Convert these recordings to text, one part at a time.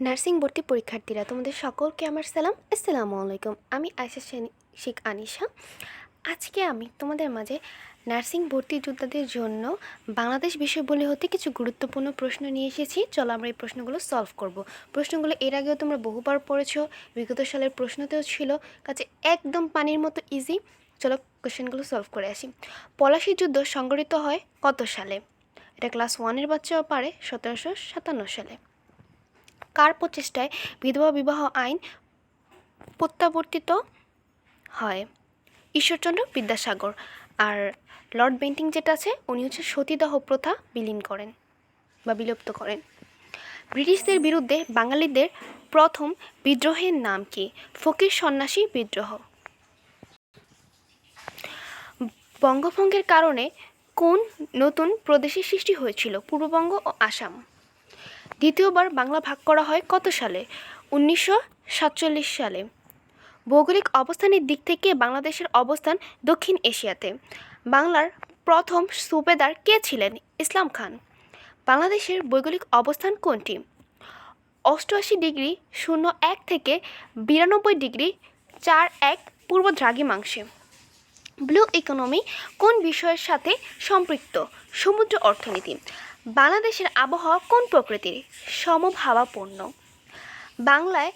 Nursing ভর্তি পরীক্ষার্থীরা, তোমাদের সকলকে আমার সালাম। আসসালামু আলাইকুম, আমি আয়সা শেখ আনিশা। আজকে আমি তোমাদের মাঝে নার্সিং ভর্তি যোদ্ধাদের জন্য বাংলাদেশ বিষয়বলি হতে কিছু গুরুত্বপূর্ণ প্রশ্ন নিয়ে এসেছি। চলো আমরা এই প্রশ্নগুলো সলভ করব। প্রশ্নগুলো এর আগেও তোমরা বহুবার পড়েছো, বিগত সালের প্রশ্নতেও ছিল। কাছে একদম পানির মতো ইজি চলো কোশ্চেনগুলো সলভ করে আসি। পলাশি যুদ্ধ সংগঠিত হয় কত সালে? এটা ক্লাস ওয়ানের বাচ্চাও পারে, সতেরোশো সাতান্ন সালে। কার প্রচেষ্টায় বিধবা বিবাহ আইন প্রত্যাবর্তিত হয়? ঈশ্বরচন্দ্র বিদ্যাসাগর। আর লর্ড বেন্টিং যেটা আছে, উনি হচ্ছে সতীদাহ প্রথা বিলীন করেন বা বিলুপ্ত করেন। ব্রিটিশদের বিরুদ্ধে বাঙালিদের প্রথম বিদ্রোহের নাম কি? ফকির সন্ন্যাসী বিদ্রোহ। বঙ্গভঙ্গের কারণে কোন নতুন প্রদেশের সৃষ্টি হয়েছিল? পূর্ববঙ্গ ও আসাম। দ্বিতীয়বার বাংলা ভাগ করা হয় কত সালে? উনিশশো সাতচল্লিশ সালে। ভৌগোলিক অবস্থানের দিক থেকে বাংলাদেশের অবস্থান দক্ষিণ এশিয়াতে। বাংলার প্রথম সুবেদার কে ছিলেন? ইসলাম খান। বাংলাদেশের ভৌগোলিক অবস্থান কোনটি? অষ্টআশি ডিগ্রি শূন্য এক থেকে বিরানব্বই ডিগ্রি চার এক পূর্ব দ্রাঘিমাংশে। ব্লু ইকোনমি কোন বিষয়ের সাথে সম্পৃক্ত? সমুদ্র অর্থনীতি। বাংলাদেশের আবহাওয়া কোন প্রকৃতির? সমভাবাপন্ন। বাংলায়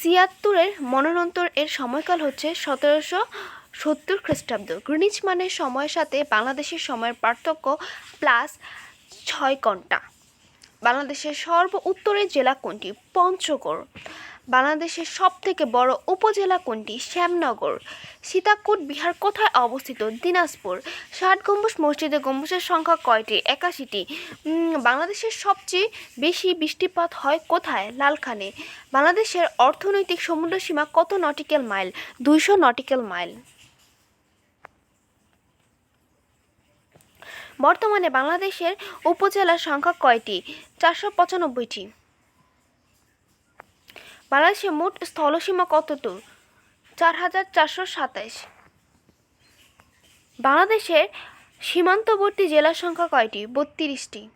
ছিয়াত্তরের মনোনন্তর এর সময়কাল হচ্ছে সতেরোশো সত্তর খ্রিস্টাব্দ। গ্রিনিচ মানের সময়ের সাথে বাংলাদেশের সময়ের পার্থক্য প্লাস ছয় ঘণ্টা। বাংলাদেশের সর্ব উত্তরের জেলা কোনটি? পঞ্চগড়। বাংলাদেশের সবথেকে বড় উপজেলা কোনটি? শ্যামনগর। সীতাকুট, বিহার কোথায় অবস্থিত? দিনাজপুর। ষাট গম্বুজ মসজিদে গম্বুজের সংখ্যা কয়টি? একাশিটি। বাংলাদেশের সবচেয়ে বেশি বৃষ্টিপাত হয় কোথায়? লালখানে। বাংলাদেশের অর্থনৈতিক সমুদ্র সীমা কত নটিক্যাল মাইল? দুইশো নটিক্যাল মাইল। বর্তমানে বাংলাদেশের উপজেলার সংখ্যা কয়টি? চারশো পঁচানব্বইটি। বাংলাদেশের মোট স্থলসীমা কত কতটুকু চার হাজার চারশো সাতাইশ। বাংলাদেশের সীমান্তবর্তী জেলার সংখ্যা কয়টি? বত্রিশটি।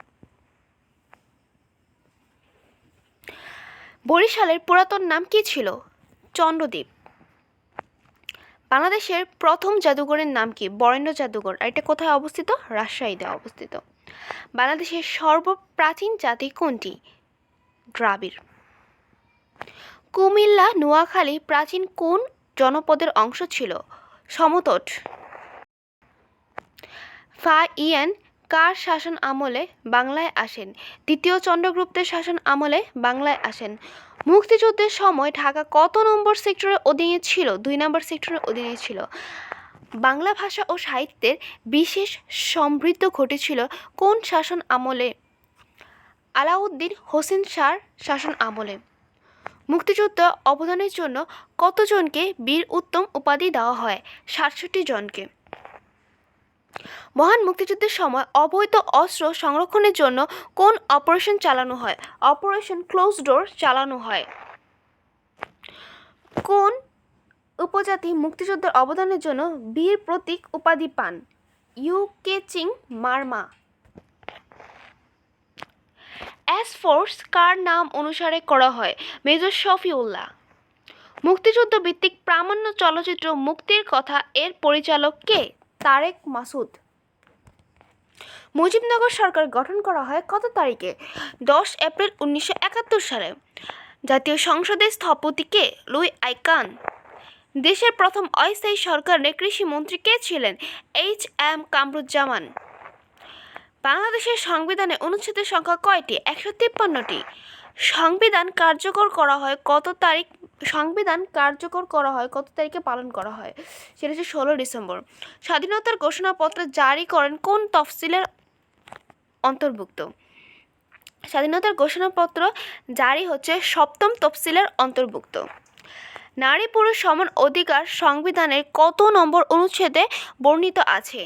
বরিশালের পুরাতন নাম কি ছিল? চন্দ্রদ্বীপ। বাংলাদেশের প্রথম জাদুঘরের নাম কি? বরেণ্য জাদুঘর। আর এটা কোথায় অবস্থিত? রাজশাহীতে অবস্থিত। বাংলাদেশের সর্বপ্রাচীন জাতি কোনটি? দ্রাবিড়। কুমিল্লা, নোয়াখালী প্রাচীন কোন জনপদের অংশ ছিল? সমতট। ফা ইয়ান কার শাসন আমলে বাংলায় আসেন? দ্বিতীয় চন্দ্রগুপ্তের শাসন আমলে বাংলায় আসেন। মুক্তিযুদ্ধের সময় ঢাকা কত নম্বর সেক্টরের অধীনে ছিল? দুই নম্বর সেক্টরের অধীনে ছিল। বাংলা ভাষা ও সাহিত্যের বিশেষ সমৃদ্ধ ঘটেছিল কোন শাসন আমলে? আলাউদ্দিন হোসেন শাহর শাসন আমলে। মুক্তিযুদ্ধ অবদানের জন্য কতজনকে বীর উত্তম উপাধি দেওয়া হয়? সাতষট্টি জনকে। মহান মুক্তিযুদ্ধের সময় অবৈধ অস্ত্র সংরক্ষণের জন্য কোন অপারেশন চালানো হয়? অপারেশন ক্লোজ ডোর চালানো হয়। কোন উপজাতি মুক্তিযুদ্ধের অবদানের জন্য বীর প্রতীক উপাধি পান? ইউকে চিং মার্মা। অ্যাস ফোর্স কার নাম অনুসারে করা হয়? মেজর শফিউল্লাহ। মুক্তিযুদ্ধ ভিত্তিক প্রামাণ্য চলচ্চিত্র মুক্তির কথা এর পরিচালক কে? তারেক মাসুদ। মুজিবনগর সরকার গঠন করা হয় কত তারিখে? দশ এপ্রিল উনিশশো একাত্তর সালে। জাতীয় সংসদের স্থপতি কে? লুই আইকান দেশের প্রথম অস্থায়ী সরকারের কৃষিমন্ত্রী কে ছিলেন? H M Kamaruzzaman. বাংলাদেশের সংবিধানে অনুচ্ছেদের সংখ্যা কয়টি? একশো তিপ্পান্নটি। সংবিধান কার্যকর করা হয় কত তারিখ? সংবিধান কার্যকর করা হয় কত তারিখে পালন করা হয়? সেটা হচ্ছে ষোলো ডিসেম্বর। স্বাধীনতার ঘোষণাপত্র জারি করেন কোন তফসিলের অন্তর্ভুক্ত? স্বাধীনতার ঘোষণাপত্র জারি হচ্ছে সপ্তম তফসিলের অন্তর্ভুক্ত। নারী পুরুষ সমান অধিকার সংবিধানের কত নম্বর অনুচ্ছেদে বর্ণিত আছে?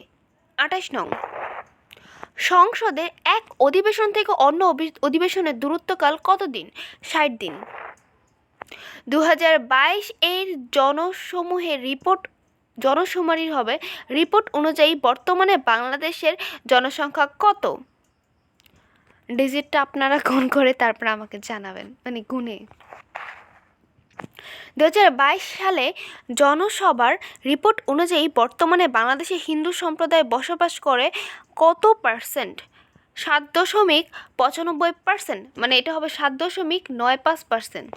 আঠাশ নং। সংসদের এক অধিবেশন থেকে অন্য অধিবেশনের দূরত্বকাল কত দিন ষাট দিন। দু হাজার বাইশ এর জনসমূহের রিপোর্ট জনশুমারির হবে, রিপোর্ট অনুযায়ী বর্তমানে বাংলাদেশের জনসংখ্যা কত? ডিজিটটা আপনারা গুণ করে তারপর আমাকে জানাবেন। মানে গুণে দু হাজার বাইশ সালে জনসভার রিপোর্ট অনুযায়ী বর্তমানে বাংলাদেশে হিন্দু সম্প্রদায় বসবাস করে কত পার্সেন্ট? সাত দশমিক পঁচানব্বই পার্সেন্ট মানে এটা হবে সাত দশমিক নয় পাঁচ পার্সেন্ট।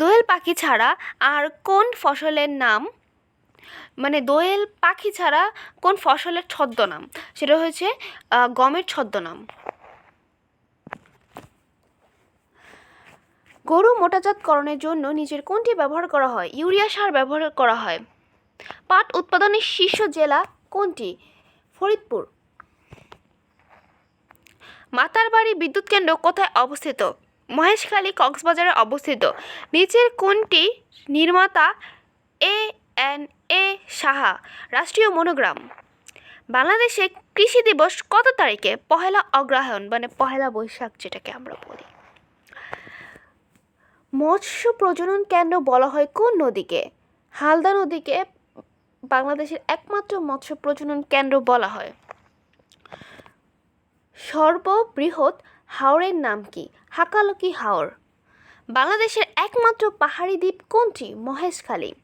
দোয়েল পাখি ছাড়া আর কোন ফসলের নাম? মানে দোয়েল পাখি ছাড়া কোন ফসলের ছদ্মনাম? সেটা হয়েছে গমের ছদ্মনাম। গরু মোটাজাতকরণের জন্য নিজের কোনটি ব্যবহার করা হয়? ইউরিয়া সার ব্যবহার করা হয়। পাট উৎপাদনের শীর্ষ জেলা কোনটি? ফরিদপুর। মাতারবাড়ি বিদ্যুৎ কেন্দ্র কোথায় অবস্থিত? মহেশখালী কক্সবাজারে অবস্থিত। নিচের কোনটি নির্মাতা এ এন এ সাহা? রাষ্ট্রীয় মনোগ্রাম। বাংলাদেশে কৃষি দিবস কত তারিখে? পহেলা অগ্রহায়ণ মানে পহেলা বৈশাখ যেটাকে আমরা বলি। মৎস্য প্রজনন কেন্দ্র বলা হয় কোন নদীকে? হালদা নদীকে বাংলাদেশের একমাত্র মৎস্য প্রজনন কেন্দ্র বলা হয়। সর্ববৃহৎ হাওরের নাম কি? হাকালকি হাওর। বাংলাদেশের একমাত্র পাহাড়ি দ্বীপ কোনটি? মহেশখালী।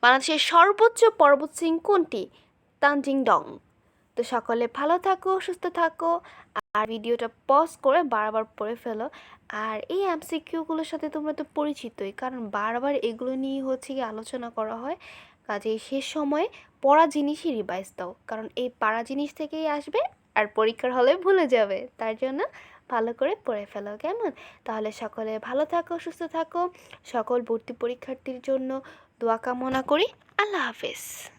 বাংলাদেশের সর্বোচ্চ পর্বতশৃঙ্গ কোনটি? তানজিং ডং তো সকলে ভালো থাকো, সুস্থ থাকো। আর ভিডিওটা পজ করে বারবার পড়ে ফেলো। আর এই এমসিকিউগুলোর সাথে তোমরা তো পরিচিতই, কারণ বারবার এগুলো নিয়ে হচ্ছে কি আলোচনা করা হয়। কাজেই শেষ সময়ে পড়া জিনিসই রিভাইজ দাও, কারণ এই পাড়া জিনিস থেকেই আসবে আর পরীক্ষার হলে ভুলে যাবে। তার জন্য ভালো করে পড়ে ফেলো, কেমন? তাহলে সকলে ভালো থাকো, সুস্থ থাকো। সকল ভর্তি পরীক্ষার্থীর জন্য দোয়া কামনা করি। আল্লাহ হাফেজ।